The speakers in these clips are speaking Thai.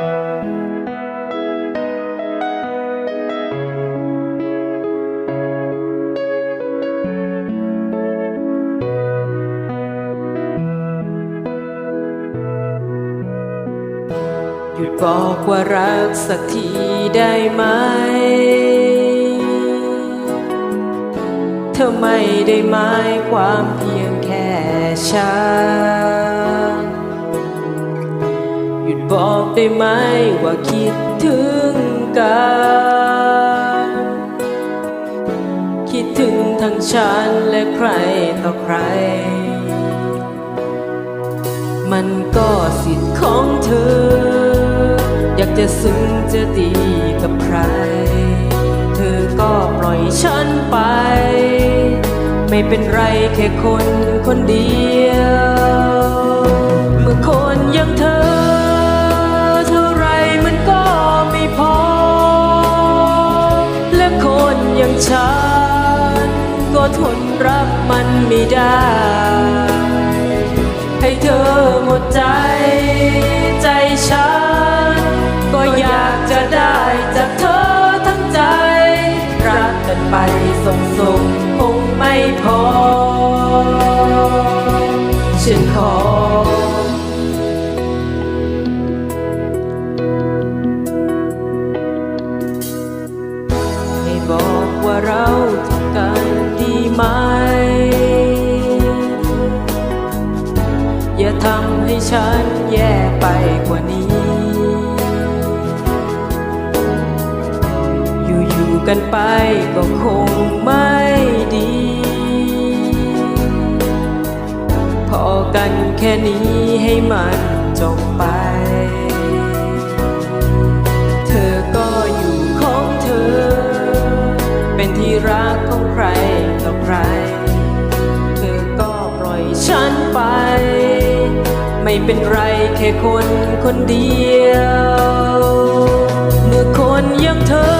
หยุดบอกว่ารักสักทีได้ไหม เธอไม่ได้หมายความเพียงแค่ฉัน บอกได้ไหมว่าคิดถึงกัน คิดถึงทั้งฉันและใครต่อใคร มันก็สิทธิ์ของเธอ อยากจะซึ้งจะดีกับใคร เธอก็ปล่อยฉันไป ไม่เป็นไรแค่คนคนเดียว อย่างฉัน ก็ทนรับมันไม่ได้ ให้เธอหมดใจ ใจฉัน ก็อยากจะได้จากเธอทั้งใจ รักกันไปส่งส่งคงไม่พอ ฉันขอ ฉันแย่ไปกว่านี้ อยู่ๆกันไปก็คงไม่ดี พอกันแค่นี้ให้มันจบไป เธอก็อยู่ของเธอ เป็นที่รักของใครต่อใคร เธอก็ปล่อยฉัน ไม่เป็นไรแค่คนคนเดียว เมื่อคนอย่างเธอ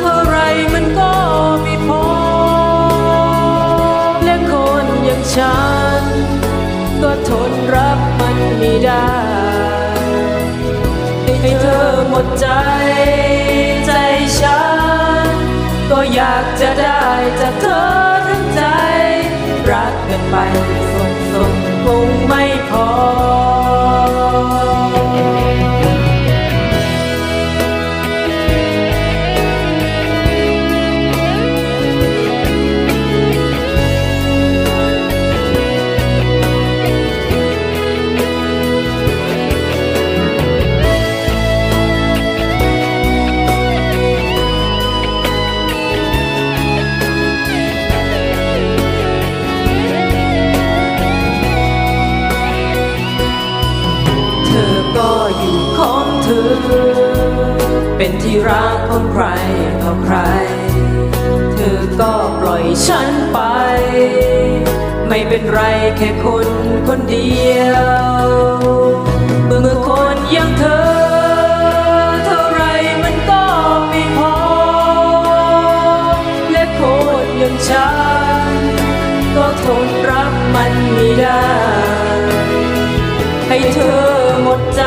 เท่าไรมันก็ไม่พอ และคนอย่างฉัน ก็ทนรับมันไม่ได้ให้เธอหมดใจใจฉัน ง เป็นที่รักของใครต่อใคร เธอก็ปล่อยฉันไป ไม่เป็นไรแค่คนคนเดียวเมื่อคนอย่างเธอเท่าไรมันก็ไม่พอและคนอย่างฉันก็ทนรับมันไม่ได้ ให้เธอหมดใจ